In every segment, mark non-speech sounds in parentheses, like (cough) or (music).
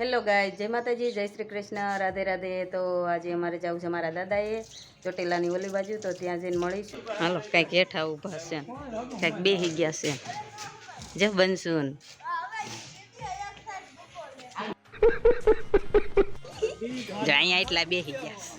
Hello ગાય જય માતાજી જય શ્રી કૃષ્ણ રાધે રાધે. તો આજે અમારે જવું છે મારા દાદાએ ચોટીલાની ઓલી બાજુ તો ત્યાં જઈને મળીશું. હાલો કાંઈક હેઠા ઊભા છે. કાંઈક બેસી ગયા છે. જ બનશું અહીંયા એટલા બેસી ગયા છે.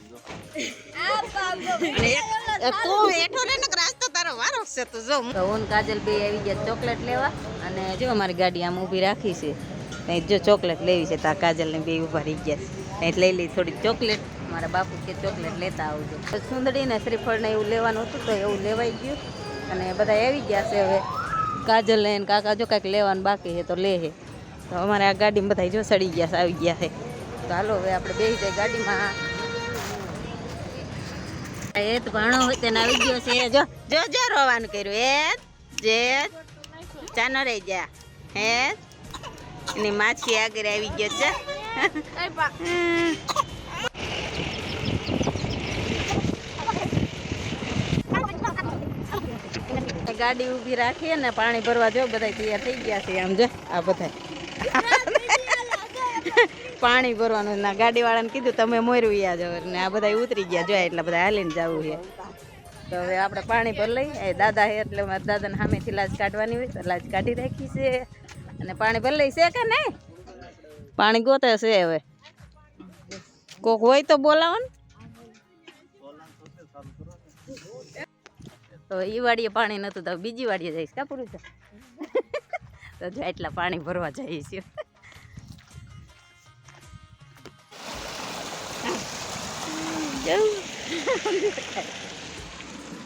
અને એક- એક તું હેઠો રે ને રાસ્તો તારો વારો છે તું જો હું કાજલ બે આવી ગયા ચોકલેટ લેવા. અને જો અમારી ગાડી આમ ઊભી રાખી છે. ત્યાં જો ચોકલેટ લેવી છે, તો આ કાજલને બે ઊભા રહી ગયા છે. ત્યાં લઈ લઈ થોડી ચોકલેટ. મારા બાપુ કે ચોકલેટ લેતા આવજો. તો સુંદડી ને શ્રીફળને એવું લેવાનું હતું, તો એવું લેવાઈ ગયું. અને બધા આવી ગયા છે હવે. કાજલ લઈને કાકા જો કાંઈક લેવાનું બાકી છે, તો લે છે તો અમારે આ ગાડીમાં બધા જો સડી ગયા આવી ગયા છે. તો હાલો હવે આપણે બેસી જાય ગાડીમાં. એ તો ભાણો હોય તેને આવી ગયો છે. જો જો જો રોવાનું કર્યું. એ જે ચાનો રહી જા હે એની માછી આગળ આવી ગયો છે. ગાડી ઊભી રાખીએ ને પાણી ભરવા જો બધા તૈયાર થઈ ગયા છે આમ જો, આ બધા પાણી ભરવાનું ના ગાડી વાળાને કીધું, તમે મોર્યું યા જાવ ને આ બધા ઉતરી ગયા, જો એટલે બધા હાલીને જવું છે. તો હવે આપણે પાણી ભર લઈ દાદા હે એટલે દાદાને સામેથી લાજ કાઢવાની હોય, તો લાજ કાઢી રાખી છે. અને પાણી ભલે લઈ છે કે નહીં? પાણી ગોતે છે હવે. કોક હોય તો બોલાવો ને તો એ વાડીએ પાણી નતું તો બીજી વાડીએ જઈશ કા પૂરું છે તો જો એટલા પાણી ભરવા જઈએ છીએ.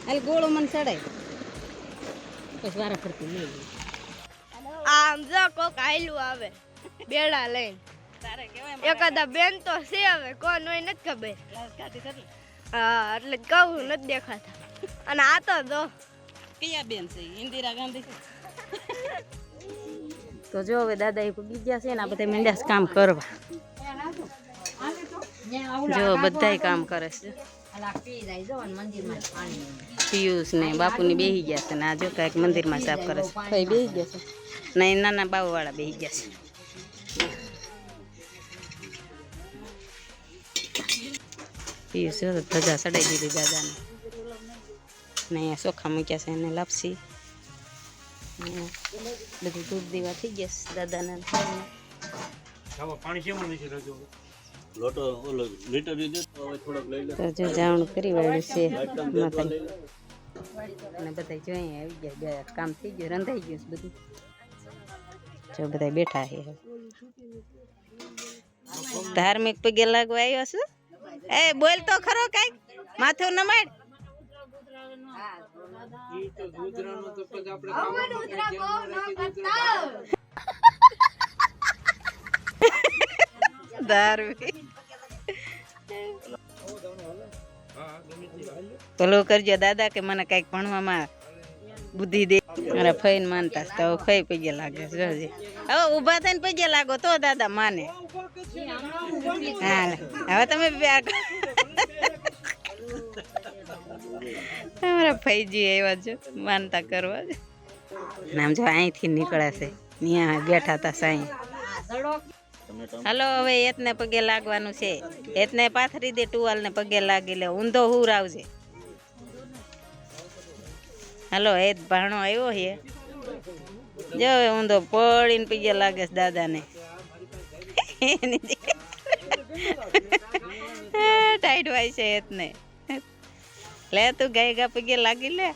હાલ ગોળો મને ચડાય. પછી વારા ફરતી લઈ લઈ આમ જો કોક આયલું આવે. બેડા લઈને. એકાદા બેન તો છે હવે કોણ હોય નથી ખબર. હા એટલે કહું નથી દેખાતા. અને આ તો જો. કયા બેન છે? ઇન્દિરા ગાંધી? તો જો હવે દાદા એ પૂગી ગયા છે ને આ બધા મીંડા કામ કરવા. જો બધાય કામ કરે છે. પિયુષ ને બાપુની બેહી ગયા છે ને આ જો કાંઈક મંદિરમાં સાફ કરે છે. બેસી ગયા છે. નહીં નાના બાવવાળા વાળા બેહી ગયા છે. તો ધજા સડાઈ દીધી દાદાને. ને અહીંયા ચોખા મૂક્યા છે એને લાપસી. ને બધું દૂધ દેવા થઈ ગયા છે દાદાને ને લોટો ઓલો લીટર દીધો તો હવે થોડોક લઈ લે. તો જો જાવણું કરી વાળ્યું છે માતા અને બધા જો અહીંયા આવી ગયા બે કામ થઈ ગયું રંધાઈ ગયું બધું. જો બધા બેઠા છે ધાર્મિક પગે લાગવા આવ્યો છું. એ, બોલ તો ખરો કાંઈક. માથું નમાડ. ધાર્મિક. કરજો દાદા કે મને કંઈક ભણવામાં બુદ્ધિ દે. મારા ફઈને માનતા તો ફઈ પગે લાગે જોજે હવે ઊભા થઈને પગે લાગો તો દાદા માને. હા હવે તમે આગળ. અમારા ફઈજી આવ્યા છો, માનતા કરવા નામ જો અહીંથી નીકળાશે ત્યાં બેઠા હતા સાંઈ. હલો, હવે એતને પગે લાગવાનું છે. એતને પાથરી દે ટુવાલ ને પગે લાગી લે. ઊંધો હુર આવજે. હાલો, એ ભાણો આવ્યો છે. જો હવે ઊંધો પડીને પીજે લાગે છે દાદાને. (laughs) ટાઈટ હોય છે એતને લે, તું ગાય ગા પગે લાગી લે.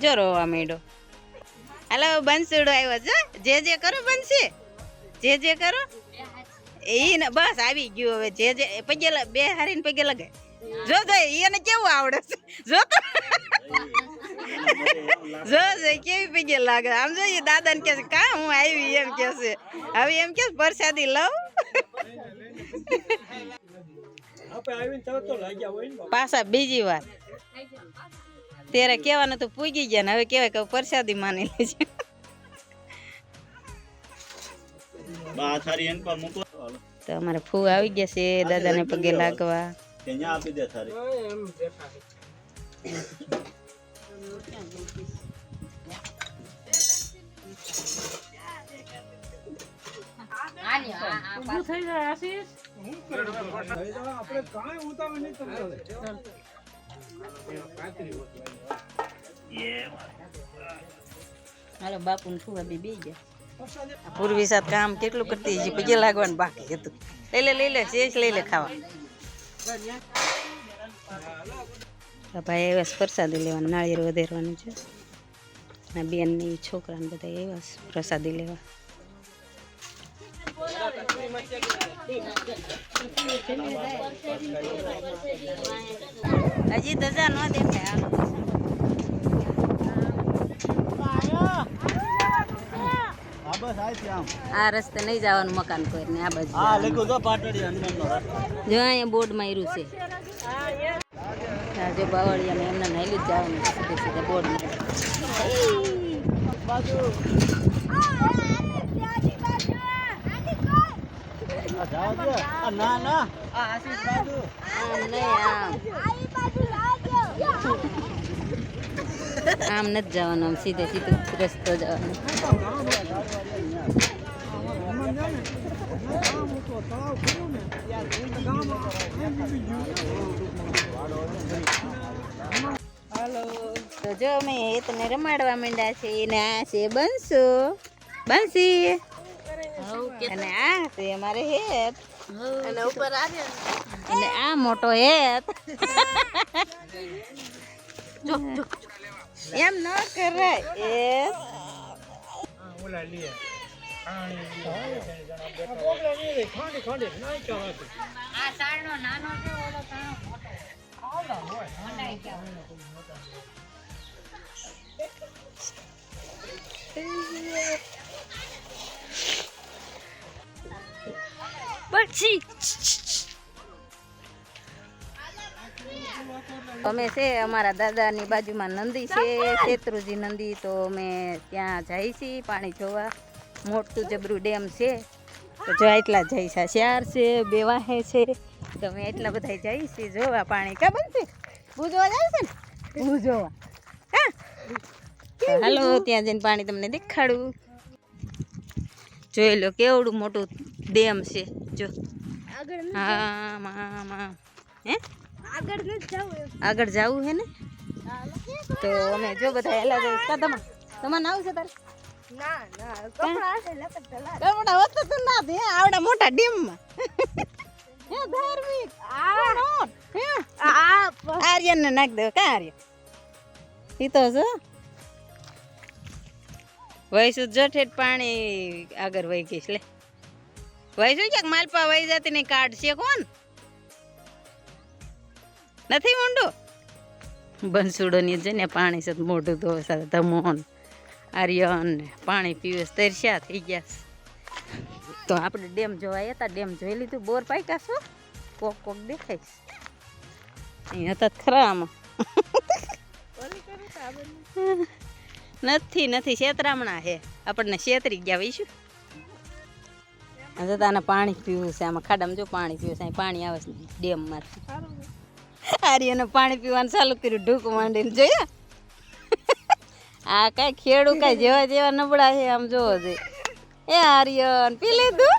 જો રોવા માંડ્યો. હાલો, બંસુડો આવ્યો છે જે જે કરો બંસી. જે જે કરો. ઈ ને બસ આવી ગયું હવે. જે જે પગે બે હારીને પગે લગાય જો જો એને કેવું આવડે છે? જો તો. જો જો કેવી પગે લાગે? આમ જોઈએ દાદા ને કે છે કા હું આવી? એમ કે છે. હવે એમ કે પરસાદી લઉં. પાછા બીજી વાર. ત્યારે કહેવાનું તો પૂગી ગયા ને હવે કહેવાય કે પ્રસાદી માની લેજે. બા થારી એન પર મૂકો. તો અમારા ફૂ આવી ગયા છે દાદાને પગે લાગવા. આપી દે થારી આની આ- આ પાછળ. હાલો બાપુ ને ફુવા બી બે ગયા. પૂર્વી સાત કામ કેટલું કરતી હજી? પગે લાગવાનું બાકી હતું. લઈ લે લઈ લે શેષ લઈ લે ખાવા. ભાઈ એવા પ્રસાદી લેવાનું, નાળિયેર વધેરવાનું છે. ના બેન ને છોકરા ને બધા એવા પ્રસાદી લેવા. હજી દજા ન દેખાય હાલો હા બસ આ રસ્તે નહીં જવાનું મકાન કોઈ ને આ બાજુ હા પાટડી રસ્તો. જો અહીંયા બોર્ડ માર્યું છે. હા જો બાવળિયા એમને નાયલું જ જવાનું સીધે સીધે બોર્ડ આ જાવ દે આ ના ના. આશીષ બાજુ. આમ નહીં આમ. આમ નથી જવાનું આમ સીધે સીધો રસ્તો જવાનો. તો જો અમે હેતને રમાડવા માંડ્યા છે ને આ છે બંસુ. બંસી. અને આ છે અમારે હેત. અને ઉપર અને આ મોટો હેત. એમ ન કરાય. એ. અમે છે, અમારા દાદાની બાજુમાં નંદી છે, શેત્રુજી નંદી, તો અમે ત્યાં જઈ છીએ પાણી જોવા. મોટું જબરું ડેમ છે. તો જો એટલા જઈ છે શિયાર છે બેવાહે છે. તો અમે એટલા બધા જઈ છીએ જોવા પાણી. કા બનશે ભૂજવા જાય છે ને? ભૂજવા હા? હાલો ત્યાં જઈને પાણી તમને દેખાડું. જોઈ લો કેવડું મોટું ડેમ છે. જો. આગળ હા મા હે? આગળ જવું આગળ જવું હે ને? તો અમે જો બધા અલગ તમા તમારે આવું છે તારે? ના ના કપડા હશે લકત કપડા હોત તો ના દે આવડા મોટા હે ધાર્મિક. આ હે? આ આર્યન ને નાખ દે કા આર્ય? ઈ તો જો. વૈસુ જઠેટ પાણી આગળ વહી ગઈશ લે. વૈસુ ક્યાંક માલપા વહી જતી ને કાર્ડ છે કોણ? નથી ઊંડું? બંસુડો ની છે ને પાણી છે મોઢું ધોવા સાથે ધમોન. આર્યન પાણી પીવે તરસ્યા થઈ ગયા તો આપણે ડેમ જોવા હતા ડેમ જોઈ લીધું બોર પાક્યા છો કોક કોક દેખાઈશ અહીંયા હતા ખરા આમાં. નથી નથી શેતરામણા છે આપણને છેતરી ગયા વહીશું જતા આને પાણી પીવું છે આમાં ખાડામાં જો પાણી પીવું છે અહીં પાણી આવે છે ડેમમાંથી. આર્યને પાણી પીવાનું ચાલુ કર્યું ઢૂક માંડીને જોયા? આ કઈ ખેડૂ કઈ જેવા જેવા નબળા છે, આમ જોવો છે. એ આર્યન, પી લીધું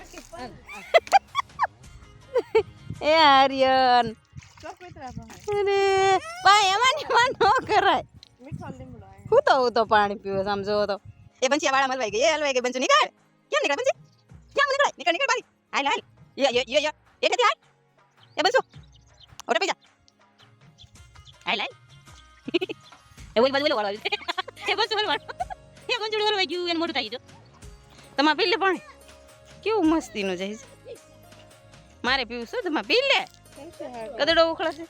એ આર્યન. અરે ભાઈ એમાં એમાં ન કરાય. હું તો હું તો પાણી પીવો સમજો તો. એ બંચી વાળા મલવાઈ ગઈ. એ હલવાઈ ગઈ, બંચી, નીકળ. કેમ નીકળ બંચી? કેમ નીકળ? નીકળ નીકળ બારી હાલ હાલ. યે યે યે યે. એ કદી હાલ? એ બંચુ. ઓરે પૈસા હાલ હાલ. (laughs) એ બોલ બોલ વાળો એ બંચુ બોલ એ બંચુ હલવાઈ ગયું એને મોટું થઈ ગયું તમારે પી લે કેવું મસ્તીનું જાય છે. મારે પીવું શું? તમારે પી લે કદડો ઉખળશે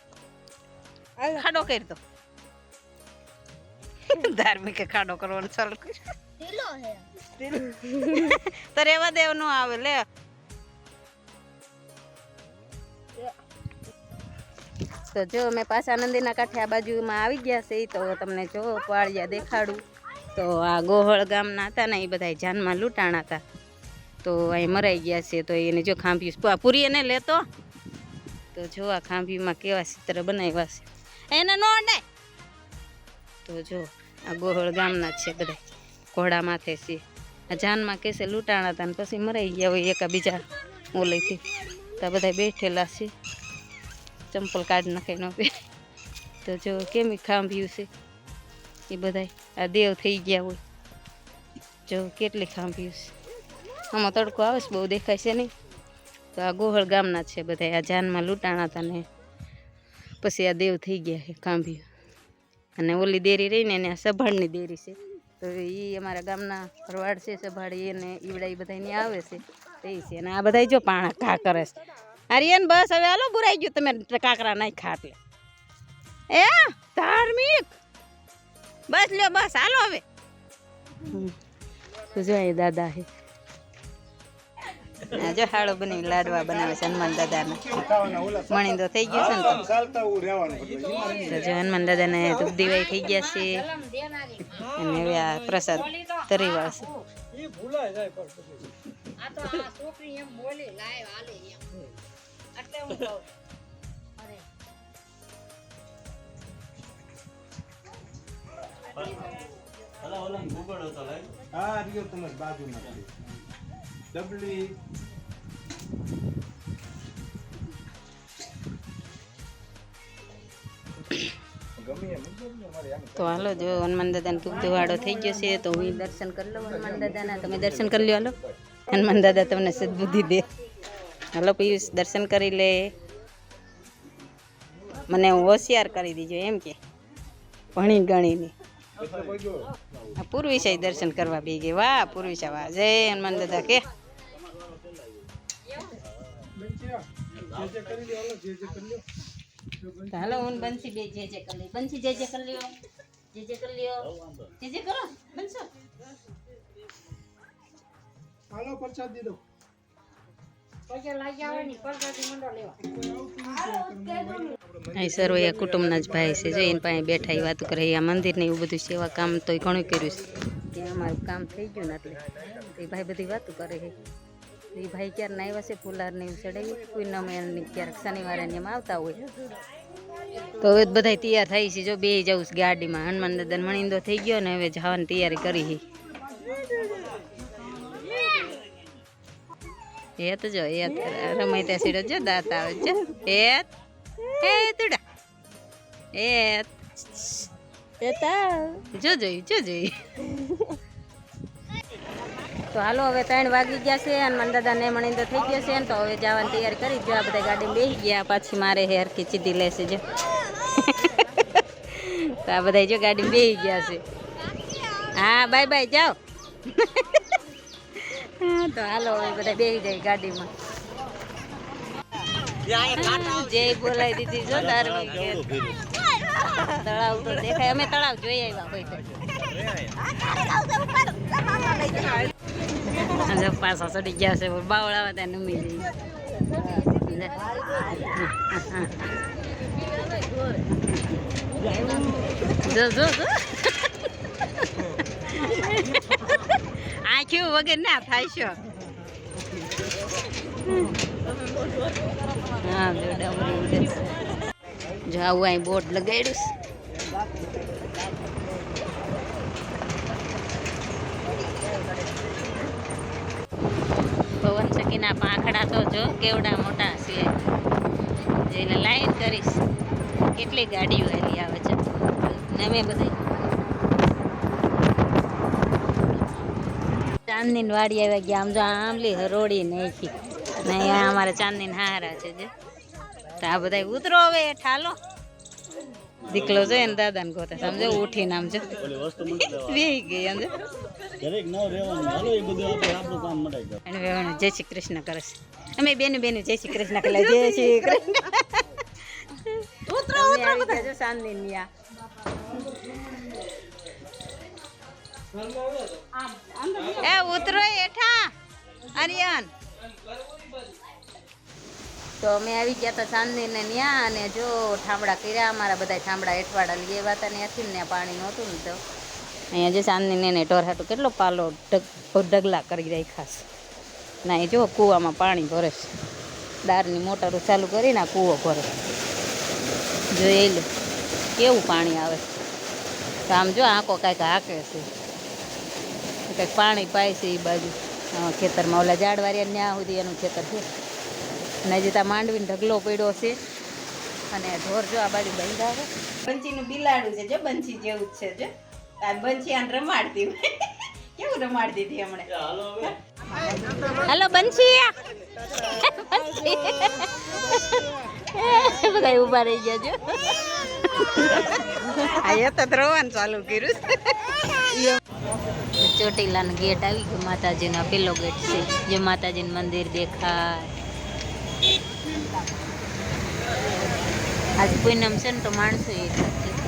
ખાડો કરી દો. ધાર્મિક ખાડો કરવાનો ચાલુ કર્યો. તો રેવા દેવ નો આવે લે. તો જો અમે પાછા નંદીના કાંઠે આ બાજુમાં આવી ગયા છે તો તમને જો પાળિયા દેખાડું. તો આ ગોહળ ગામના હતા ને એ બધા જાનમાં લૂંટાણા હતા. તો અહીં મરાઈ ગયા છે, તો એને જો ખાંભ્યું પૂરી એને લેતો. તો જો આ ખાંભીમાં કેવા ચિત્ર બનાવ્યા છે. એને નો અડાય તો જો આ ગોહળ ગામના છે બધા ઘોડા માથે છે. આ જાનમાં કેસે લૂંટાણા હતા ને, પછી મરાઈ ગયા હોય એકા બીજા ઓલેથી. તો બધા બેઠેલા છે. ચંપલ કાઢી નાખે ન પહેરે તો જો કેમ ખાંભ્યું છે? એ બધાય આ દેવ થઈ ગયા હોય. જો કેટલી ખાંભ્યું છે. આમાં તડકો આવે છે, બહુ દેખાય છે નહીં. તો આ ગોહળ ગામના છે બધા આ જાનમાં લૂંટાણા હતા ને. પછી આ દેવ થઈ ગયા છે ખાંભ્યું. અને ઓલી દેરી રહીને એને આ સભાળની દેરી છે. તો એ અમારા ગામના ભરવાડ છે સભાડી એને ઈવડા એ બધાને આવે છે. તે છે. અને આ બધા જો પાણા ઘા કરે છે. આર્યન બસ હવે હાલો બુરાઈ ગયું તમે કાકરા નાઈ ખા એટલે એ ધાર્મિક? બસ લ્યો બસ હાલો હવે. તો દાદા હે. આ જો હાળો બની લાડવા બનાવે છે હનુમાન દાદાના. મણી તો થઈ ગયો છે ને તો. જો હનુમાન દાદાને ધૂપ દિવાઈ થઈ ગયા છે. અને હવે આ પ્રસાદ તરી વાળશે અલા ઓલા હાલે હતો લાગ હા આમ તો હાલો, જો હનુમાન દાદાને ધૂપ ધુવાડો થઈ ગયો છે, તો હું દર્શન કરી લઉં હનુમાન દાદાના. તમે દર્શન કરી લો હાલો. હનુમાન દાદા તમને સદબુદ્ધિ દે. હાલો પિયુષ, દર્શન કરી લે. મને હોશિયાર કરી દીજો, એમ કે. ભણી ગણીને. આ પૂર્વિશા દર્શન કરવા બી ગઈ. વાહ પૂર્વિશા વાહ. જય હનુમાન દાદા કે. હાલો, હું બંસી બે જે જે કરી બંસી જે જે કરી લ્યો. જે જે કરી લ્યો. જે જે કરો બંસો હાલો, પ્રસાદ દીધો. અહીં સર્વૈયા કુટુંબના જ ભાઈ છે. જો એની પાસે બેઠા એ વાતો કરે આ મંદિરને એવું બધું સેવા કામ તો ઘણું કર્યું છે. કે અમારું કામ થઈ ગયું ને એટલે. એ ભાઈ બધી વાતો કરે છે. એ ભાઈ ક્યારે ના આવ્યા છે ફુલારને એવું ચડાવી. કોઈ નમે ક્યારેક શનિવારે એમ આવતા હોય. તો હવે બધા તૈયાર થઈ છે. જો બે જવું ગાડીમાં. હનુમાન દાદા મણિંદો થઈ ગયો ને હવે જવાની તૈયારી કરી છે. એ તો જો એ રમાઈ ત્યાં સીડો જો દાંત આવે છે. એ એ તુડા એ જો જોઈ જો જોઈ. તો હાલો હવે ત્રણ વાગી ગયા છે હનુમાન દાદા ને મણી તો થઈ ગયો છે તો હવે જવાની તૈયારી કરી જો આ બધા ગાડી બેસી ગયા પાછી મારે હેર કે ચીધી લેશે જો. તો આ બધા જો ગાડી બેસી ગયા છે. હા બાય બાય જાઓ. હા, તો હાલો હવે બધા બેસી જાય ગાડીમાં. જે જય બોલાવી દીધી જો ધાર્મિક તળાવ તો દેખાય. અમે તળાવ જોઈ આવ્યા હોય તો. પાછા ચડી ગયા છે બાવળાવા ત્યાં નમી જઈ જો જો જો. આંખ્યું વગર ના થાય છો હા, જો આવું અહીં બોટ લગાડ્યું છે. પવન સખીના પાંખડા તો જો કેવડા મોટા છે. જઈને લાઈન કરીશ, કેટલી ગાડીઓ એની આવે છે. અમે બધી ચાંદની વાડી આવ્યા ગયા આમ જો આંબલી હરોડી નાખી ને અમારે ચાંદની હારા છે જે. તો આ બધા ઉતરો હવે ઠાલો. દીકલો છે ને દાદાને ગોતા. સમજો ઉઠીને આમ જો. બેહી ગઈ આમ જો ન જાય અને વેવાણું જય શ્રી કૃષ્ણ કરે છે. અમે બેન બેન જય શ્રી કૃષ્ણ કરે જય શ્રી કૃષ્ણ. ઉતરો ઉતરો બધા જો શાંતિ નિયા એ ઉતરો એઠા આર્યન. તો અમે આવી ગયા હતા ચાંદનીને ન્યા અને જો ઠામડા કર્યા, અમારા બધા ઠામડા એઠવાડા લઈ આવ્યા હતા ત્યાંથી ને ત્યાં પાણી નહોતું ને તો. અહીંયા જે ચાંદનીને ને ઢોર હાટું કેટલો પાલો ઢગ ઢગલા કરી રાખ્યા છે. ના, એ જો કૂવામાં પાણી ભરે છે. દારની મોટરો ચાલુ કરીને આ કૂવો ભરે જોઈ લે, કેવું પાણી આવે છે. આમ જો આંકો કાંઈક હાકે છે. કંઈક પાણી પાય છે એ બાજુ. ખેતરમાં ઓલા ઝાડવારિયા ત્યાં સુધી એનું ખેતર છે. અને હજી ત્યાં માંડવીને ઢગલો પડ્યો છે. અને ઢોર જો આ બાજુ બંધ આવે બંચીનું બિલાડું છે જો બંચી જેવું જ છે જો. આ બંચી આને રમાડતી કેવું રમાડતી હતી હમણાં? હાલો બંચી. બધા ઊભા રહી ગયા જો. આ એ તો રોવાનું ચાલુ કર્યું ચોટીલાનો ગેટ આવી ગયો, માતાજીનો પેલો ગેટ છે, જે માતાજીનું મંદિર દેખાય. આજ પૂનમ છે ને તો માણસો છે